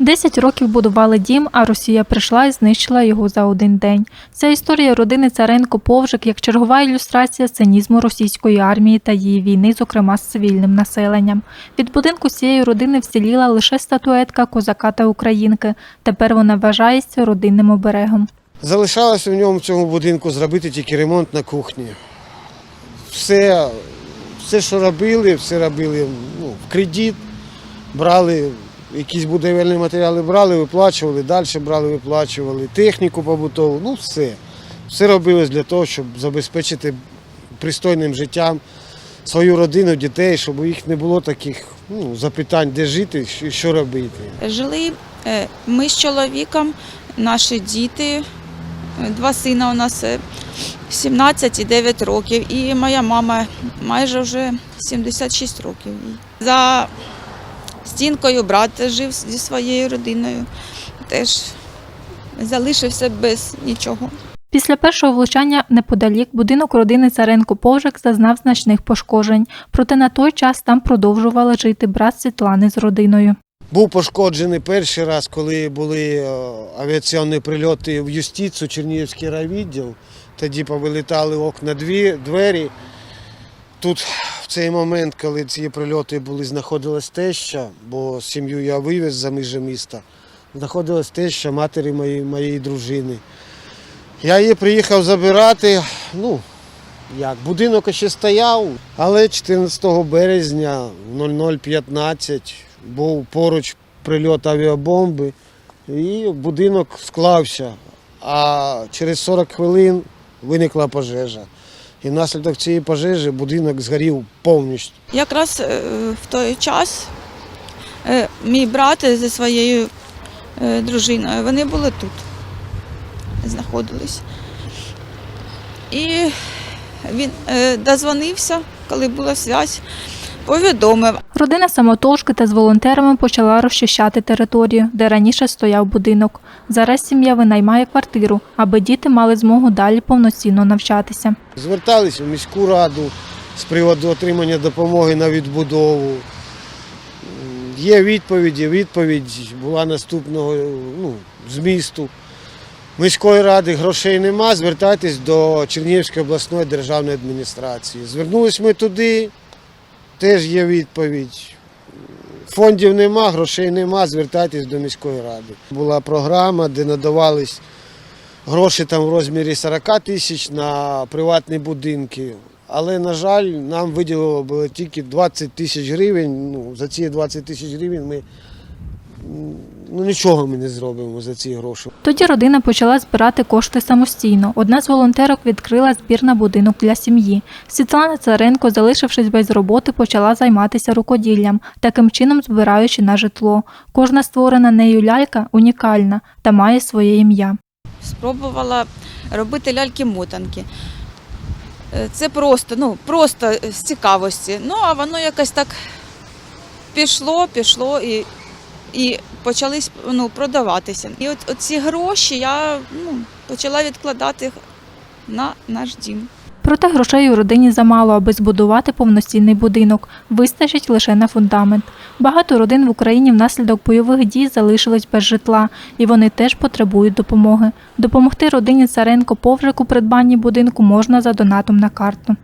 Десять років будували дім, а Росія прийшла і знищила його за один день. Ця історія родини Царенко Повжик як чергова ілюстрація цинізму російської армії та її війни, зокрема з цивільним населенням. Від будинку цієї родини вціліла лише статуетка козака та українки. Тепер вона вважається родинним оберегом. Залишалося в ньому в цьому будинку зробити тільки ремонт на кухні. Все, все що робили, все робили ну, в кредит, брали якісь будівельні матеріали, брали, виплачували, далі брали, виплачували, техніку побутову, ну все. Все робилось для того, щоб забезпечити пристойним життям свою родину, дітей, щоб у їх не було таких ну, запитань, де жити, що- що робити. Жили е, ми з чоловіком, наші діти, е, два сина у нас е, 17 і 9 років. І моя мама майже вже 76 років. За стінкою брат жив зі своєю родиною, теж залишився без нічого. Після першого влучання неподалік будинок родини Царенко Повжик зазнав значних пошкоджень. Проте на той час там продовжували жити брат Світлани з родиною. Був пошкоджений перший раз, коли були е, авіаційні прильоти в юстицію, Чернігівський райвідділ. Тоді повилітали окна дві, двері. Тут в цей момент, коли ці прильоти були, знаходилась теща, бо сім'ю я вивез за межі міста. Знаходилась теща матері моєї, моєї дружини. Я її приїхав забирати. Ну, як, будинок ще стояв, але 14 березня в 00.15 був поруч прильот авіабомби, і будинок склався. А через 40 хвилин виникла пожежа. І внаслідок цієї пожежі будинок згорів повністю. Якраз е, в той час е, мій брат зі своєю е, дружиною, вони були тут, знаходились. І він дозвонився, коли була зв'язь, повідомив. Родина самотужки та з волонтерами почала розчищати територію, де раніше стояв будинок. Зараз сім'я винаймає квартиру, аби діти мали змогу далі повноцінно навчатися. Зверталися в міську раду з приводу отримання допомоги на відбудову. Є відповіді. Відповідь була наступного ну, змісту. Міської ради грошей нема, звертайтесь до Чернігівської обласної державної адміністрації. Звернулись ми туди, теж є відповідь. Фондів нема, грошей нема, звертайтесь до міської ради. Була програма, де надавались гроші там в розмірі 40 тисяч на приватні будинки. Але, на жаль, нам виділило тільки 20 тисяч гривень. Ну, за ці 20 тисяч гривень ми ну, нічого ми не зробимо за ці гроші. Тоді родина почала збирати кошти самостійно. Одна з волонтерок відкрила збір на будинок для сім'ї. Світлана Царенко, залишившись без роботи, почала займатися рукоділлям, таким чином збираючи на житло. Кожна створена нею лялька унікальна та має своє ім'я. спробувала робити ляльки-мотанки. Е, Це просто, ну, просто з цікавості. Ну, а воно якось так пішло, пішло і, і почали ну, продаватися. І от, ці гроші я ну, почала відкладати на наш дім. Проте грошей у родині замало, аби збудувати повноцінний будинок. Вистачить лише на фундамент. Багато родин в Україні внаслідок бойових дій залишились без житла, і вони теж потребують допомоги. Допомогти родині Царенко Повжик у придбанні будинку можна за донатом на карту.